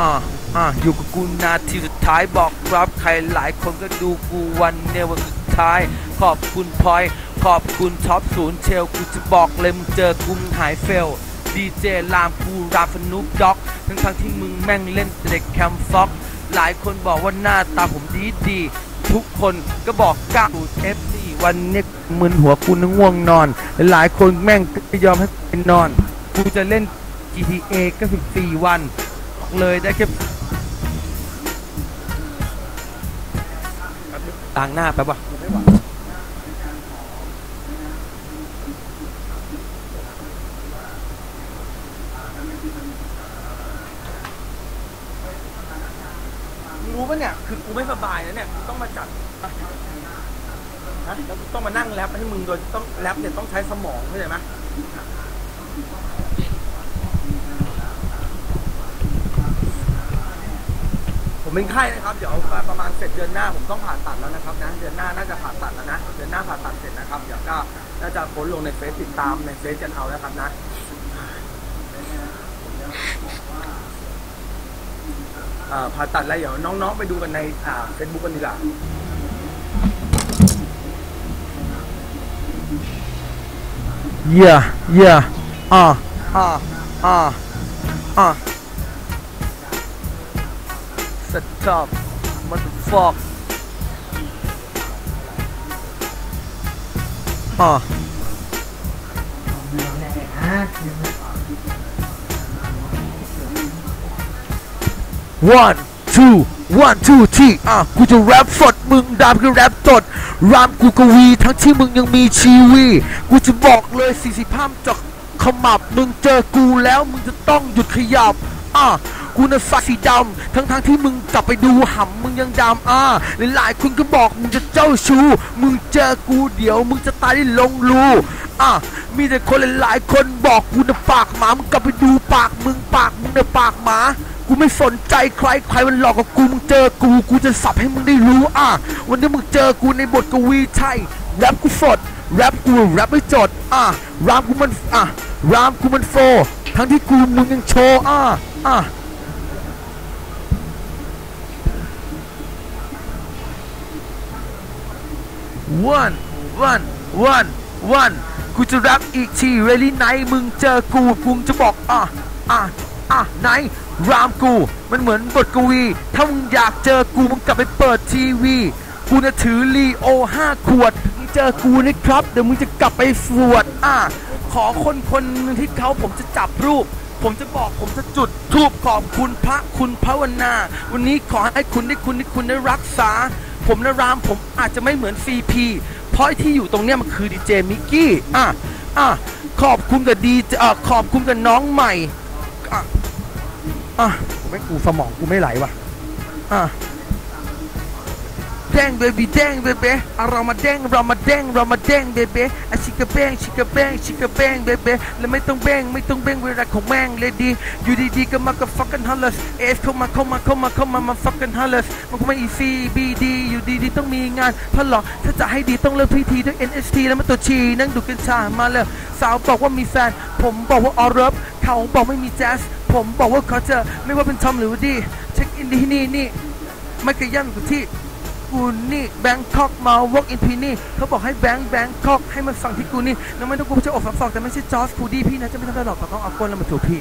อ่าอ่าอยู่กับกูนาทีสุดท้ายบอกครับใครหลายคนก็ดูกูวันเนวันสุดท้าย ขอบคุณพลอย ขอบคุณท็อปศูนย์เชลกูจะบอกเลยมึงเจอกูมึงหายเฟลดีเจลามกูราฟนุกด็อก ทั้งทั้งที่มึงแม่งเล่นแต่เด็กแคมฟ็อกหลายคนบอกว่าหน้าตาผมดีดี ทุกคนก็บอกกล้าดูเอฟซี วันนี้มึนหัวกูนึกง่วงนอน หลายคนแม่งก็ยอมให้กูนอน กูจะเล่น GTA ก็14วัน เลยได้แค่ล้างหน้าแป๊บวะรู้ปะเนี่ย คือกูไม่สบายนะเนี่ย ต้องมาจัด นะแล้วต้องมานั่งแรปให้มึงโดยต้องแรปเนี่ยต้องใช้สมองเข้าใจไหมผมเป็นไข้นะครับ เดี๋ยวประมาณเสร็จเดือนหน้าผมต้องผ่าตัดแล้วนะครับนะเดือนหน้าน่าจะผ่าตัดแล้วนะเดือนหน้าผ่าตัดเสร็จนะครับเดี๋ยวก็น่าจะโพสลงในเฟซติดตามในเฟซกันเอาแล้วครับนะผ่าตัดแล้วเดี๋ยวน้องๆไปดูกันในเฟซบุ๊กกันดีกว่า Yeah yeah อ่าอ่าอ่าอ่า Set up motherfuck อ่า one two one two ที่อะกูจะแรปสดมึงดามก็แรปสดรามกูกวีทั้งที่มึงยังมีชีวีกูจะบอกเลยสี่สิบห้ามจากขมับมึงเจอกูแล้วมึงจะต้องหยุดขยับอะกูน่ะสักสีดำทั้งทั้งๆที่มึงกลับไปดูห่ำมึงยังดำอะหลายๆคนก็บอกมึงจะเจ้าชู้มึงเจอกูเดี๋ยวมึงจะตายได้ลงรูอะมีแต่คนหลายๆคนบอกกูน่ะปากหมามึงกลับไปดูปากมึงปากมึงน่ะปากหมา กูไม่สนใจใครใครมันหลอกกับกูมึงเจอกูกูจะสับให้มึงได้รู้อะวันนี้มึงเจอกูในบทกวีใช่แรปกูสดแรปกูแรปไม่จดอะรามกูมันอะรามกูมันโฟร์ทั้งที่กูมึงยังโชว์อะอะ one one one one กูจะรักอีกทีเรลี่ไนมึงเจอกูกูจะบอกอะอะอะไหน รามกู มันเหมือนบทกวี ถ้ามึงอยากเจอกูมึงกลับไปเปิดทีวี กูจะถือลีโอห้าขวด มึงเจอกูนะครับ เดี๋ยวมึงจะกลับไปสวด อะ ขอคนคนหนึงที่เขาผมจะจับรูป ผมจะบอกผมจะจุดทูบขอบคุณพระคุณภาวนา วันนี้ขอให้คุณได้คุณได้คุณได้รักษา ผมนะรามผมอาจจะไม่เหมือนซีพีเพราะที่อยู่ตรงเนี้ยมันคือดีเจมิกกี้ อะ อะ ขอบคุณกับดีเอ่อขอบคุณกับน้องใหม่อะ อะผมไม่กูสมองกูไม่ไหลว่ะอะแดงเบบีแดงเบเบอะเรามาแดงเรามาแดงเรามาแดงเบเบอะชิกะแบงชิกะแบงชิกะแบงเบเบแล้วไม่ต้องแบงไม่ต้องแบงเวลาของแม่งเลยดีอยู่ดีๆก็มากับ fucking hollers เอสเข้ามาเข้ามาเข้ามาเข้ามามา fucking hollers มันคงไม่ E C B D อยู่ดีๆต้องมีงานถ้าหรอถ้าจะให้ดีต้องเลิกพิธีด้วย N S T แล้วมันตัวชีนั่งดูกัญชามาเลยสาวบอกว่ามีแฟนผมบอกว่าออร์ฟเขาบอกไม่มีแจ๊ส ผมบอกว่าเขาจะไม่ว่าเป็นทอมหรือวดีเช็คอินที่นี่นี่ไม่เคยย่ำกับที่กูนี่แบงคอกมาวอกอินพีนี่เขาบอกให้แบงแบงคอกให้มันฟังที่กูนี่แล้วไม่ต้องกูจะอกฝักฟอกแต่ไม่ใช่จอร์จคูดี้พี่นะจะไม่ทำได้หรอกแต่ต้องเอาก้นแล้วมาถูพี่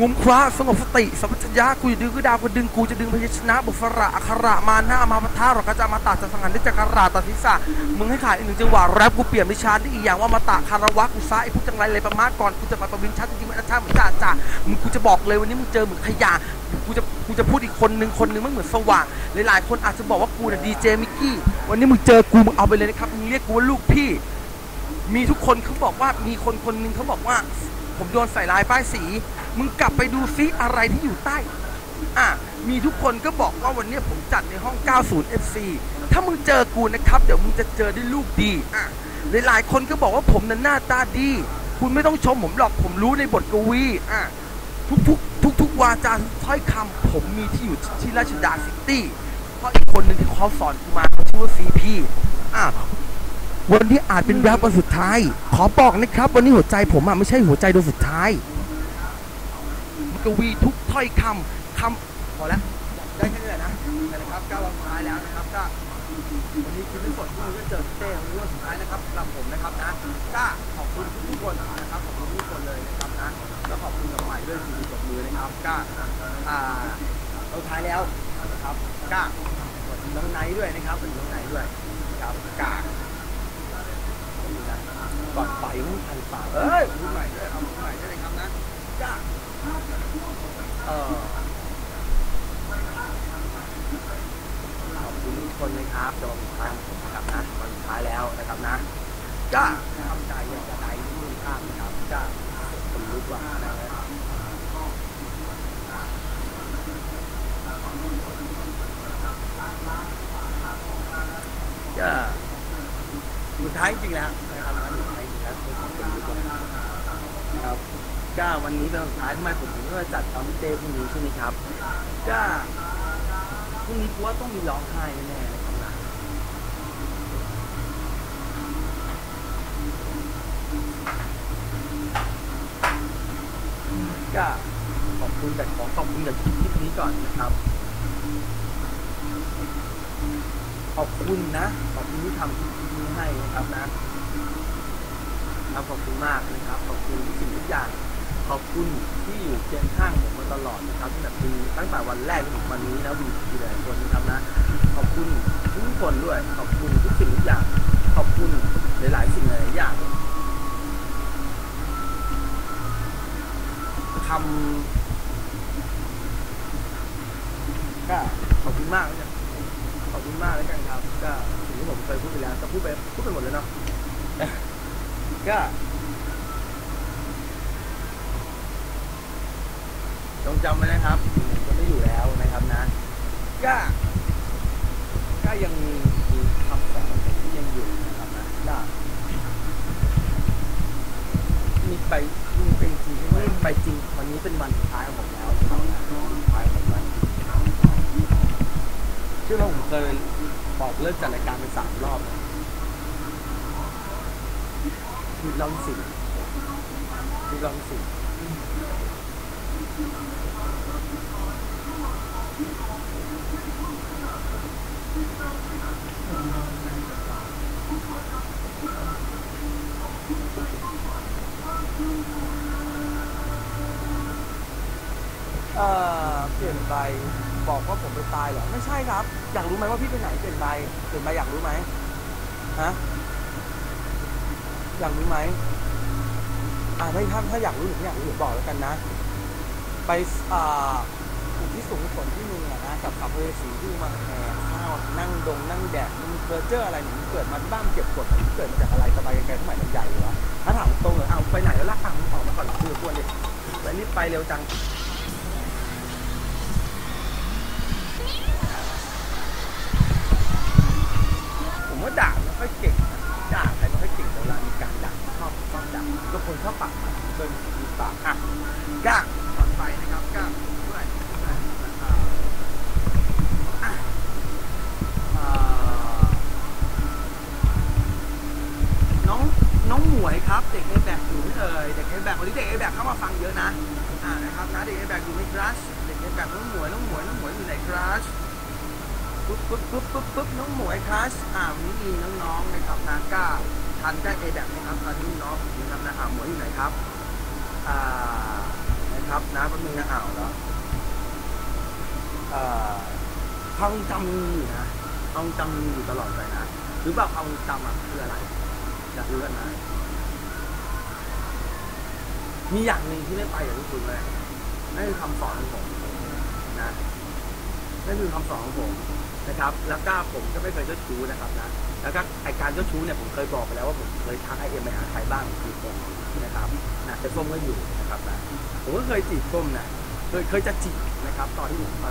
งุมคว้าสงบสติสัมปชัญญะกูจะดึงกูดาวกูดึงกูจะดึงพยัญชนะบุฟระอักขระมาหน้ามาพัทธาหรอกก็จะมาตัดจะสังหันได้จักรราตัดทิศะมึงให้ขาดอีกหนึ่งจังหวะแรปกูเปลี่ยนวิชาได้อีกอย่างว่ามาตะคารวะกูซ้ายไอ้พวกจังไรเลยประมาทก่อนกูจะมาประวินชัดจริงๆมันอาชาเหมือนจ่าจ่ามึงกูจะบอกเลยวันนี้มึงเจอเหมือนขยะกูจะกูจะพูดอีกคนนึงคนนึงไม่เหมือนสว่างหลายๆคนอาจจะบอกว่ากูเนี่ยดีเจมิกกี้วันนี้มึงเจอกูมึงเอาไปเลยนะครับมึงเรียกกูว่าลูกพี่ มีทุกคนเขาบอกว่ามีคนคนหนึ่งเขาบอกว่า ผมโดนใส่ลายป้ายสี มึงกลับไปดูซิอะไรที่อยู่ใต้ อะ มีทุกคนก็บอกว่าวันนี้ผมจัดในห้อง 90 FC ถ้ามึงเจอกูนะครับ เดี๋ยวมึงจะเจอได้ลูกดีอะหลายๆคนก็บอกว่าผมนั้นหน้าตาดี คุณไม่ต้องชมผมหรอกผมรู้ในบทกวีอะทุกๆ ทุกๆวาจาทุกถ้อยคำผมมีที่อยู่ที่ราชดาซิตี้เพราะอีกคนหนึ่งที่เขาสอนกูมาเขาชื่อว่าซีพีอะ วันนี้อาจเป็นแรปวันสุดท้าย ขอบอกนะครับ วันนี้หัวใจผมอะไม่ใช่หัวใจดวงสุดท้ายมันกวีทุกถ้อยคำคำพอแล้วได้แค่นี้แหละนะนะครับก้าววันสุดท้ายแล้วนะครับก็วันนี้คิดไม่สดพรุ่งนี้ก็เจอเต้วันนี้วันสุดท้ายนะครับสำหรับผมนะครับนะก็ขอบคุณทุกๆคนนะครับขอบคุณทุกคนเลยนะครับนะแล้วขอบคุณกับใหม่ด้วยที่ตบมือนะครับก็อ่าเราท้ายแล้วนะครับก็สวัสดีน้องไนท์ด้วยนะครับสวัสดีน้องไนท์ด้วยนะครับกา ก่อนไปไม่ทันปากเอ้ยพูดใหม่ด้วยเอาพูดใหม่ด้วยนะครับนะจ้าเออขอบคุณทุกคนนะครับจนสุดท้างนะครับนะวันสุดท้ายแล้วนะครับนะจ้าทำใจอย่างจะได้ที่มือข้ามนะครับจ้าคนลุกว่านะครับจ้าสุดท้ายจริงแล้วนะครับสุดท้ายจริงแล้วครับ ก็วันนี้เป็นวันสุดท้ายทำไมผมถึงก็จัดตอนเต้พรุ่งนี้ใช่ไหมครับก็พรุ่งนี้กูว่าต้องมีร้องไห้แน่ๆนะครับนะก็ขอบคุณแต่ขอขอบคุณแต่คลิปนี้ก่อนนะครับ ขอบคุณนะขอบคุณที่ทำคลิปนี้ให้นะครับนะครับขอบคุณมากนะครับ ขอบคุณทุกสิ่งทุกอย่าง ขอบคุณที่อยู่เคียงข้างผมมาตลอดนะครับตั้งแต่ปีตั้งแต่วันแรกจนถึงวันนี้นะวีทีหลายคนนะครับนะ ขอบคุณทุกคนด้วย ขอบคุณทุกสิ่งทุกอย่าง ขอบคุณหลายๆสิ่งหลายอย่างทำก็ขอบคุณมากนะขอบคุณมากแล้วกันครับ ก็สิ่งที่ผมเคยพูดไปแล้วก็พูดไปพูดไปหมดแล้วเนาะก็ จงจำไว้นะครับมจะไม่อยู่แล้วนะครับนะก็ก็ยังมีมีคำสอนของผมที่ยังอยู่นะครับนะก็มีไปมีเป็นจริงไม่ไปจริงวันนี้เป็นวันสุดท้ายของผมแล้วครับนะวันสุดท้ายของวันชื่อว่าผมเคยบอกเลิกจัดรายการไปสามรอบแล้วมีลองสิมีลองสิ เอ่อเปลี่ยนไปบอกว่าผมไปตายเหรอไม่ใช่ครับ อยากรู้ไหมว่าพี่ไปไหนเปลี่ยนไปเปลี่ยนไปอยากรู้ไหมฮะอยากรู้ไหมอ่าไม่ถ้าถ้าอยากรู้หรือไม่อยากรู้เดี๋ยวบอกแล้วกันนะ ไปอ่าอุที่สูงฝนที่มึงอะนะกับขับเรือสีที่มาแห่ข้าวนั่งดงนั่งแดดมึงเคยเจออะไรหนูเกิดมาที่บ้านเก็บกดมึงเกิดมาจากอะไรสบายไกลๆสมัยลำใหญ่วะถ้าถามตรงเลยเอาไปไหนแล้วล่ะอะมึงออกมาก่อนคุยกับพวรดิแล้วรีบไปเร็วจัง รับเด็กในแบบอยู่ไหมเอ่ยเด็กในแบบวันนี้เด็กในแบบเข้ามาฟังเยอะนะอ่านะครับนะเด็กในแบบอยู่ในคลาสเด็กในแบบน้องหมวยน้องหมวยน้องหมวยอยู่ในคลาสปุ๊บปุ๊บปุ๊บปุ๊บปุ๊บน้องหมวยคลาสอ่าวันนี้มีน้องๆนะครับนาก้าทันได้เอแบบนะครับตอนนี้น้องนะครับนะอ่าหมวยอยู่ไหนครับอ่านะครับนะแป๊บนึงนะอ่าวแล้วอ่าทองจำมีอยู่นะทองจำมีอยู่ตลอดเลยนะหรือเปล่าทองจำอะคืออะไรอยากรู้กันนะ มีอย่างหนึ่งที่ไม่ไปอย่างที่คุณเลยนั่นคือคำสอนของผมนะนั่นคือคำสอนของผมนะครับ แล้วก็ผมก็ไม่เคยเจ้าชู้นะครับนะแล้วก็ไอการเจ้าชู้เนี่ยผมเคยบอกไปแล้วว่าผมเคยทักไอเอ็มไปหาใครบ้างคือผมนะครับนะแต่ส้มก็อยู่นะครับนะผมก็เคยจีบส้มนะเคยเคยจะจีบนะครับ ตอนที่ผมมา